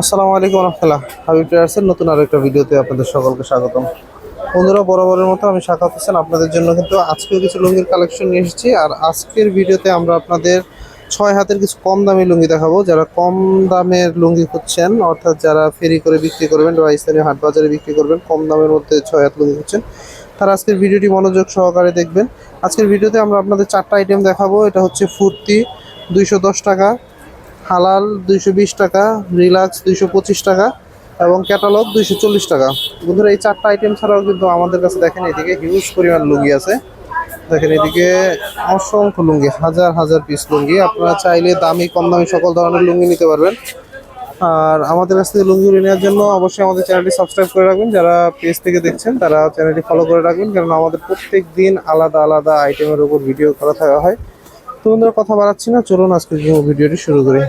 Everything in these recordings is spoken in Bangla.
আসসালামু আলাইকুম রহমতুল্লাহ। হাবিব ট্রেডার্সের নতুন আরেকটা ভিডিওতে আপনাদের সকলকে স্বাগতম। বন্ধুরা, বরাবরের মতো আমি শাখা হোসেন। আপনাদের জন্য কিন্তু আজকেও কিছু লুঙ্গির কালেকশন নিয়ে এসেছি। আর আজকের ভিডিওতে আমরা আপনাদের ছয় হাতের কিছু কম দামি লুঙ্গি দেখাবো। যারা কম দামের লুঙ্গি খুঁজছেন, অর্থাৎ যারা ফেরি করে বিক্রি করবেন বা স্থানীয় হাট বাজারে বিক্রি করবেন, কম দামের মধ্যে ছয় হাত লুঙ্গি খুঁজছেন, তারা আজকের ভিডিওটি মনোযোগ সহকারে দেখবেন। আজকের ভিডিওতে আমরা আপনাদের চারটা আইটেম দেখাবো। এটা হচ্ছে ফুর্তি, দুইশো দশ টাকা হালাল দুইশো বিশ টাকা, রিলাক্স দুইশো পঁচিশ টাকা এবং ক্যাটালগ দুইশো চল্লিশ টাকা। বন্ধুরা, এই চারটা আইটেম ছাড়াও কিন্তু আমাদের কাছে দেখেন, এদিকে হিউজ পরিমাণ লুঙ্গি আছে। দেখেন এদিকে অসংখ্য লুঙ্গি, হাজার হাজার পিস লুঙ্গি। আপনারা চাইলে দামি কম দামি সকল ধরনের লুঙ্গি নিতে পারবেন। আর আমাদের কাছ থেকে লুঙ্গি নেওয়ার জন্য অবশ্যই আমাদের চ্যানেলটি সাবস্ক্রাইব করে রাখবেন। যারা পেজ থেকে দেখছেন, তারা চ্যানেলটি ফলো করে রাখবেন। কারণ আমাদের প্রত্যেক দিন আলাদা আলাদা আইটেমের উপর ভিডিও করা থাকা হয়। তো বন্ধুরা কথা বাড়াচ্ছি না, চলুন আজকে ভিডিওটি শুরু করি।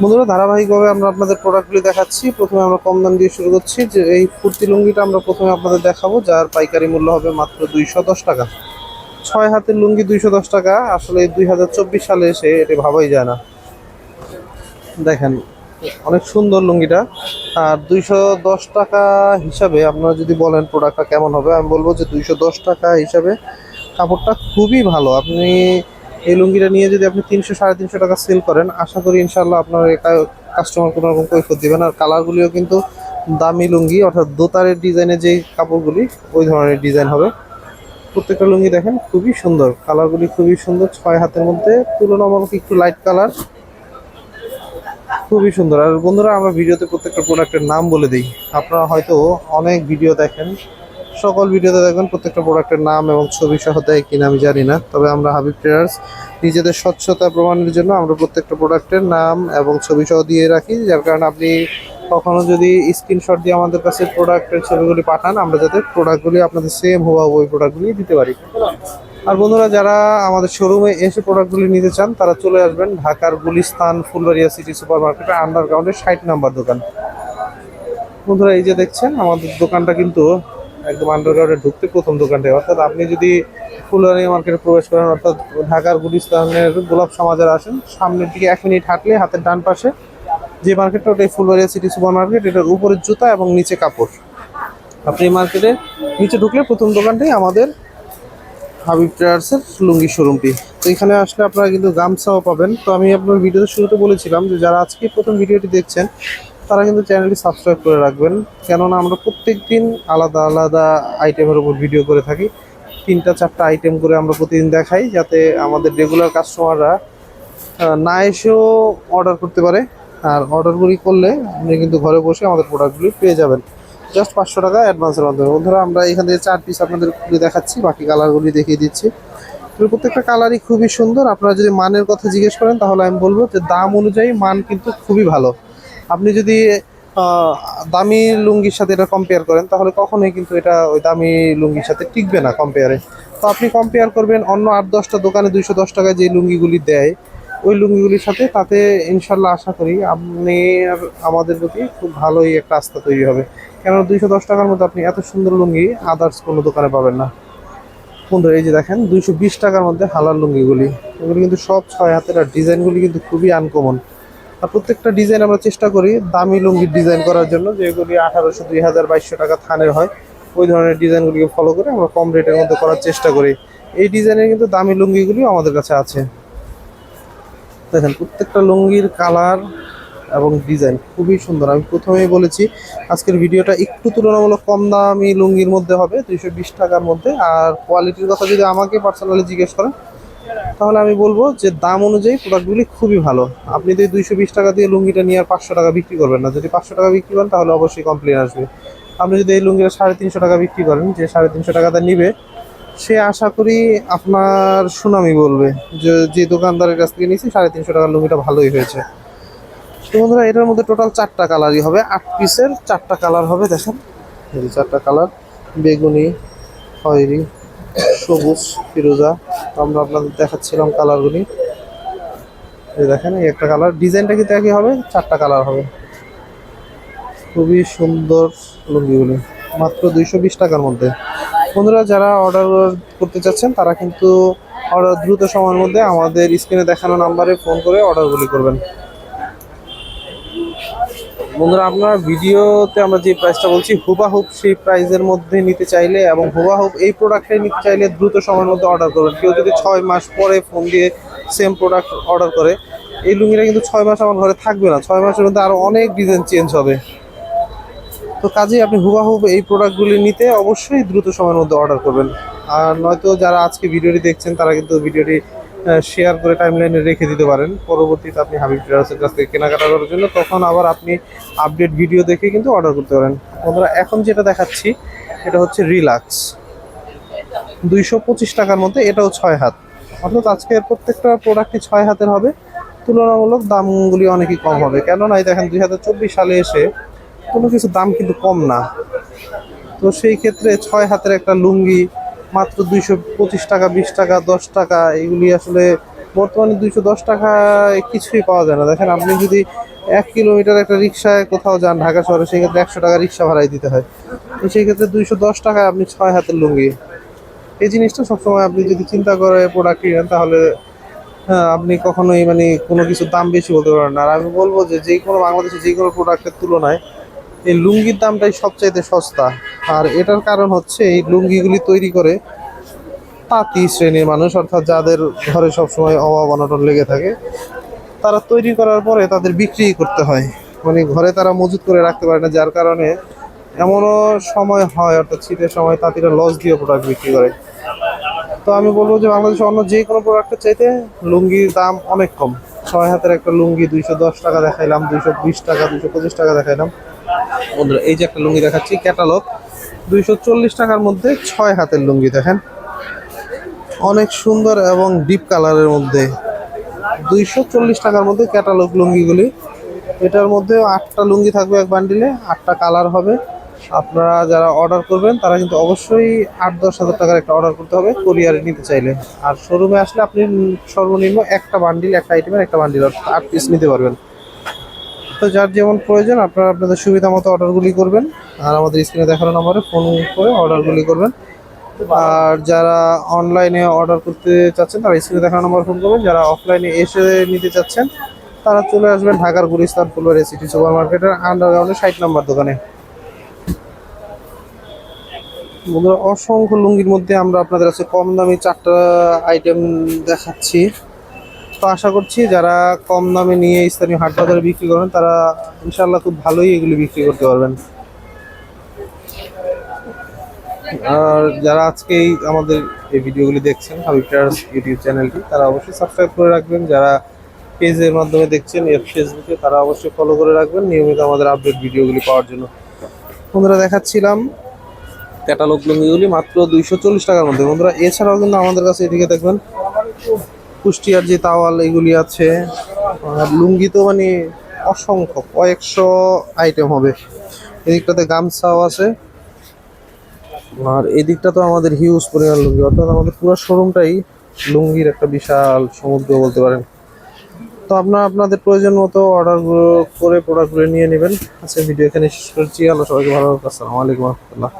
বন্ধুরা, ধারাবাহিকভাবে আমরা আপনাদের প্রোডাক্টগুলি দেখাচ্ছি। প্রথমে আমরা কম দাম দিয়ে শুরু করছি। যে এই কুর্তি লুঙ্গিটা আমরা প্রথমে আপনাদের দেখাবো, যার পাইকারি মূল্য হবে মাত্র দুইশো দশ টাকা। ছয় হাতের লুঙ্গি দুইশো দশ টাকা। আসলে দুই হাজার চব্বিশ সালে এসে এটা ভাবাই যায় না। দেখেন অনেক সুন্দর লুঙ্গিটা। আর দুইশো দশ টাকা হিসাবে আপনারা যদি বলেন প্রোডাক্টটা কেমন হবে, আমি বলব যে দুইশো দশ টাকা হিসাবে কাপড়টা খুবই ভালো। আপনি এই লুঙ্গিটা নিয়ে যদি আপনি তিনশো, সাড়ে তিনশো টাকা সেল করেন, আশা করি ইনশাল্লাহ আপনার কাস্টমার কোনো রকম কৈফত দেবেন আর কালারগুলিও কিন্তু দামি লুঙ্গি, অর্থাৎ দোতারের ডিজাইনের যে কাপড়গুলি, ওই ধরনের ডিজাইন হবে। প্রত্যেকটা লুঙ্গি দেখেন খুবই সুন্দর। কালারগুলি খুবই সুন্দর, ছয় হাতের মধ্যে। তুলনামূলক একটু লাইট কালার খুবই সুন্দর। আর বন্ধুরা, আমরা ভিডিওতে প্রত্যেকটা প্রোডাক্টের নাম বলে দিই। আপনারা হয়তো অনেক ভিডিও দেখেন, সকল ভিডিওতে দেখবেন প্রত্যেকটা প্রোডাক্টের নাম এবং ছবি সহ দেয় কিনা আমি জানি না। তবে আমরা হাবিব ট্রেডার্স নিজেদের স্বচ্ছতা প্রমাণের জন্য আমরা প্রত্যেকটা প্রোডাক্টের নাম এবং ছবি সহ দিয়ে রাখি। যার কারণে আপনি কখনো যদি স্ক্রিনশট দিয়ে আমাদের কাছে প্রোডাক্টের ছবিগুলি পাঠান, আমরা যাতে প্রোডাক্টগুলি আপনাদের সেম হওয়া ওই প্রোডাক্টগুলি দিতে পারি। আর বন্ধুরা, যারা আমাদের শোরুমে এসে প্রোডাক্টগুলি নিতে চান, তারা চলে আসবেন ঢাকার গুলিস্তান ফুলবাড়িয়া সিটি সুপার মার্কেটের আন্ডারগ্রাউন্ডের ষাট নাম্বার দোকান। বন্ধুরা, এই যে দেখছেন, আমাদের দোকানটা কিন্তু একদম আন্ডারগ্রাউন্ডে ঢুকতে প্রথম দোকানটাই অর্থাৎ আপনি যদি ফুলবাড়ি মার্কেটে প্রবেশ করেন, অর্থাৎ ঢাকার গুলিস্তানের গোলাপ সমাজের আসেন, সামনের দিকে এক মিনিট হাঁটলে হাতের ডান পাশে যে মার্কেটটা ওটাই ফুলবাড়িয়া সিটি সুপার মার্কেট এটার উপরে জুতা এবং নিচে কাপড়। আপনি এই মার্কেটে নিচে ঢুকলে প্রথম দোকানটাই আমাদের হাবিব ট্রেডার্সের লুঙ্গি শোরুমটি। তো এখানে আসলে আপনারা কিন্তু গামছাও পাবেন। তো আমি আপনার ভিডিওতে শুরুতে বলেছিলাম যে যারা আজকে প্রথম ভিডিওটি দেখছেন, তারা কিন্তু চ্যানেলটি সাবস্ক্রাইব করে রাখবেন। কেননা আমরা প্রত্যেক দিন আলাদা আলাদা আইটেমের উপর ভিডিও করে থাকি। তিনটা, চারটা আইটেম করে আমরা প্রতিদিন দেখাই যাতে আমাদের রেগুলার কাস্টমাররা না এসেও অর্ডার করতে পারে। আর অর্ডারগুলি করলে আপনি কিন্তু ঘরে বসে আমাদের প্রোডাক্টগুলি পেয়ে যাবেন। জাস্ট পাঁচশো টাকা অ্যাডভান্সের মাধ্যমে। বন্ধুরা, আমরা এখান থেকে চার পিস আপনাদের খুলে দেখাচ্ছি, বাকি কালারগুলি দেখিয়ে দিচ্ছি। প্রত্যেকটা কালারই খুবই সুন্দর। আপনারা যদি মানের কথা জিজ্ঞেস করেন, তাহলে আমি বলব যে দাম অনুযায়ী মান কিন্তু খুবই ভালো। আপনি যদি দামি লুঙ্গির সাথে এটা কম্পেয়ার করেন, তাহলে কখনোই কিন্তু এটা ওই দামি লুঙ্গির সাথে টিকবে না কম্পেয়ারে তো আপনি কম্পেয়ার করবেন অন্য আট, দশটা দোকানে দুইশো দশ টাকায় যে লুঙ্গিগুলি দেয়, ওই লুঙ্গিগুলির সাথে তাতে ইনশাল্লাহ আশা করি আপনি আমাদের প্রতি খুব ভালোই একটা আস্থা তৈরি হবে। কেননা দুইশো দশ টাকার মধ্যে আপনি এত সুন্দর লুঙ্গি আদার্স কোনো দোকানে পাবেন না। বন্ধুরা, এই যে দেখেন, দুইশো বিশ টাকার মধ্যে হালার লুঙ্গিগুলি। এগুলি কিন্তু সব ছয় হাতের আর ডিজাইনগুলি কিন্তু খুবই আনকমন আর প্রত্যেকটা ডিজাইন আমরা চেষ্টা করি দামি লুঙ্গির ডিজাইন করার জন্য, যেগুলি আঠারোশো, দুই হাজার, বাইশশো টাকা থানের হয়, ওই ধরনের ডিজাইনগুলিকে ফলো করে আমরা কম রেটের মধ্যে করার চেষ্টা করি। এই ডিজাইনের কিন্তু দামি লুঙ্গিগুলিও আমাদের কাছে আছে। দেখেন, প্রত্যেকটা লুঙ্গির কালার এবং ডিজাইন খুবই সুন্দর। আমি প্রথমেই বলেছি, আজকের ভিডিওটা একটু তুলনামূলক কম দামি লুঙ্গির মধ্যে হবে, দুইশো বিশ টাকার মধ্যে। আর কোয়ালিটির কথা যদি আমাকে পার্সোনালি জিজ্ঞেস করেন, তাহলে আমি বলব যে দাম অনুযায়ী প্রোডাক্টগুলি খুবই ভালো। আপনি যদি দুইশো বিশ টাকা দিয়ে লুঙ্গিটা নিয়ে আর পাঁচশো টাকা বিক্রি করবেন না, যদি পাঁচশো টাকা বিক্রি করেন, তাহলে অবশ্যই কমপ্লেন আসবে। আপনি যদি এই লুঙ্গিটা সাড়ে তিনশো টাকা বিক্রি করেন, যে সাড়ে তিনশো টাকাটা নিবে, সে আশা করি আপনার সুনামি বলবে যে যে দোকানদারের কাছ থেকে নিয়েছি, সাড়ে তিনশো টাকার লুঙ্গিটা ভালোই হয়েছে। বন্ধুরা, এটার মধ্যে টোটাল চারটা কালারই হবে। আট পিসের চারটা কালার হবে, দেখেন। এই চারটা কালার বেগুনি, খয়েরি, সবুজ, ফিরোজা। আমরা আপনাদের দেখাচ্ছিলাম কালারগুলি এই দেখেন, এই একটা কালার ডিজাইনটা কিন্তু একই হবে, চারটা কালার হবে। খুবই সুন্দর লুঙ্গিগুলি, মাত্র দুইশো বিশ টাকার মধ্যে। বন্ধুরা, যারা অর্ডার করতে চাচ্ছেন, তারা কিন্তু অর্ডার দ্রুত সময়ের মধ্যে আমাদের স্ক্রিনে দেখানো নাম্বারে ফোন করে অর্ডারগুলি করবেন। বন্ধুরা, আপনার ভিডিওতে আমরা যে প্রাইসটা বলছি হুবাহুব সেই প্রাইসের মধ্যে নিতে চাইলে এবং হুবাহুব এই প্রোডাক্টটাই নিতে চাইলে দ্রুত সময়ের মধ্যে অর্ডার করবেন। কেউ যদি ছয় মাস পরে ফোন দিয়ে সেম প্রোডাক্ট অর্ডার করে, এই লুঙ্গিটা কিন্তু ছয় মাস আমার ঘরে থাকবে না। ছয় মাসের মধ্যে আরও অনেক ডিজাইন চেঞ্জ হবে। তো কাজেই আপনি হুবাহুব এই প্রোডাক্টগুলি নিতে অবশ্যই দ্রুত সময়ের মধ্যে অর্ডার করবেন। আর নয়তো যারা আজকে ভিডিওটি দেখছেন, তারা কিন্তু ভিডিওটি শেয়ার করে টাইমলাইনে রেখে দিতে পারেন। পরবর্তীতে আপনি হাবিব ট্রেডার্সের কাছ থেকে কেনাকাটা করার জন্য তখন আবার আপনি আপডেট ভিডিও দেখে কিন্তু অর্ডার করতে পারেন। বন্ধুরা, এখন যেটা দেখাচ্ছি, এটা হচ্ছে রিলাক্স দুইশো পঁচিশ টাকার মধ্যে এটাও ছয় হাত। অর্থাৎ আজকের প্রত্যেকটা প্রোডাক্টই ছয় হাতের হবে। তুলনামূলক দামগুলি অনেকই কম হবে। কেননা, এই দেখেন দুই হাজার চব্বিশ সালে এসে কোনো কিছু দাম কিন্তু কম না। তো সেই ক্ষেত্রে ছয় হাতের একটা লুঙ্গি মাত্র দুইশো পঁচিশ টাকা বিশ টাকা দশ টাকা এগুলি আসলে বর্তমানে দুইশো দশ টাকায় কিছুই পাওয়া যায় না। দেখেন আপনি যদি এক কিলোমিটার একটা রিক্সায় কোথাও যান ঢাকা শহরে সেই ক্ষেত্রে একশো টাকা রিক্সা ভাড়াই দিতে হয়। তো সেই ক্ষেত্রে দুইশো দশ টাকায় আপনি ছয় হাতের লুঙ্গি। এই জিনিসটা সবসময় আপনি যদি চিন্তা করে প্রোডাক্ট কিনেন তাহলে হ্যাঁ, আপনি কখনোই মানে কোনো কিছুর দাম বেশি বলতে পারেন না। আর আমি বলব যে যে কোনো বাংলাদেশে যে কোনো প্রোডাক্টের তুলনায় এই লুঙ্গির দামটাই সবচাইতে সস্তা। আর এটার কারণ হচ্ছে এই লুঙ্গিগুলি তৈরি করে তাঁতি শ্রেণির মানুষ, অর্থাৎ যাদের ঘরে সবসময় অভাব অনটন লেগে থাকে, তারা তৈরি করার পরে তাদের বিক্রি করতে হয়। মানে ঘরে তারা মজুত করে রাখতে পারে না, যার কারণে এমনও সময় হয়, অর্থাৎ শীতের সময় তাঁতিরা লস দিয়ে প্রোডাক্ট বিক্রি করে। তো আমি বলব যে বাংলাদেশে অন্য যে কোনো প্রোডাক্টের চাইতে লুঙ্গির দাম অনেক কম। ছয় হাতের একটা লুঙ্গি দুইশো দশ টাকা দেখাইলাম, দুইশো বিশ টাকা, দুইশো পঁচিশ টাকা দেখাইলাম। বন্ধুরা, এই যে একটা লুঙ্গি দেখাচ্ছি ক্যাটালগ দুইশো চল্লিশ টাকার মধ্যে ছয় হাতের লুঙ্গি দেখেন। অনেক সুন্দর এবং ডিপ কালারের মধ্যে। দুইশো চল্লিশ টাকার মধ্যে ক্যাটালগ লুঙ্গিগুলি। এটার মধ্যে আটটা লুঙ্গি থাকবে এক বান্ডিলে আটটা কালার হবে। আপনারা যারা অর্ডার করবেন, তারা কিন্তু অবশ্যই আট দশ হাজার টাকার একটা অর্ডার করতে হবে কোরিয়ারে নিতে চাইলে। আর শোরুমে আসলে আপনি সর্বনিম্ন একটা বান্ডিল একটা আইটেমের একটা বান্ডিল আট পিস নিতে পারবেন। তো যার যেমন প্রয়োজন, আপনারা আপনাদের সুবিধা মতো অর্ডারগুলি করবেন। আর আমাদের স্ক্রিনে দেখানো নম্বরে ফোন করে অর্ডারগুলি করবেন। আর যারা অনলাইনে অর্ডার করতে চাচ্ছেন, তারা স্ক্রিনে দেখানো নম্বর ফোন করবেন। যারা অফলাইনে এসে নিতে চাচ্ছেন, তারা চলে আসবেন ঢাকার গুলিস্তান ফুলবাড়ি সিটি সুপার মার্কেটের আন্ডারগ্রাউন্ডে ষাট নম্বর দোকানে। বন্ধুরা, অসংখ্য লুঙ্গির মধ্যে আমরা আপনাদের কাছে কম দামি চারটা আইটেম দেখাচ্ছি। তো আশা করছি যারা কম দামে নিয়ে স্থানীয় হাট বাজারে বিক্রি করেন, তারা ইনশাল্লাহ খুব ভালোই এগুলি বিক্রি করতে পারবেন। আর যারা আজকে এই আমাদের এই ভিডিওগুলি দেখছেন, হাবিব ট্রেডার্স ইউটিউব চ্যানেলটি, তারা অবশ্যই সাবস্ক্রাইব করে রাখবেন। যারা পেজের মাধ্যমে দেখছেন এর ফেসবুকে, তারা অবশ্যই ফলো করে রাখবেন, নিয়মিত আমাদের আপডেট ভিডিওগুলি পাওয়ার জন্য। বন্ধুরা, দেখাচ্ছিলাম ক্যাটালগ লুঙ্গিগুলি মাত্র দুইশো চল্লিশ টাকার মধ্যে। বন্ধুরা, এছাড়াও কিন্তু আমাদের কাছে এদিকে দেখবেন কুষ্টিয়ার যে তাওয়াল এগুলি আছে, আর লুঙ্গি তো মানে অসংখ্য, কয়েকশো আইটেম হবে। এদিকটাতে গামছাও আছে। আর এদিকটা তো আমাদের হিউজ পরিমাণ লুঙ্গি, অর্থাৎ আমাদের পুরো শোরুমটাই লুঙ্গির একটা বিশাল সমুদ্র বলতে পারেন। তো আপনারা আপনাদের প্রয়োজন মতো অর্ডার করে প্রোডাক্টগুলো নিয়ে নেবেন। আচ্ছা ভিডিও এখানে শেষ করছি। আল্লাহ সবাইকে ভালো আসসালামু আলাইকুম রহমতুল্লাহ।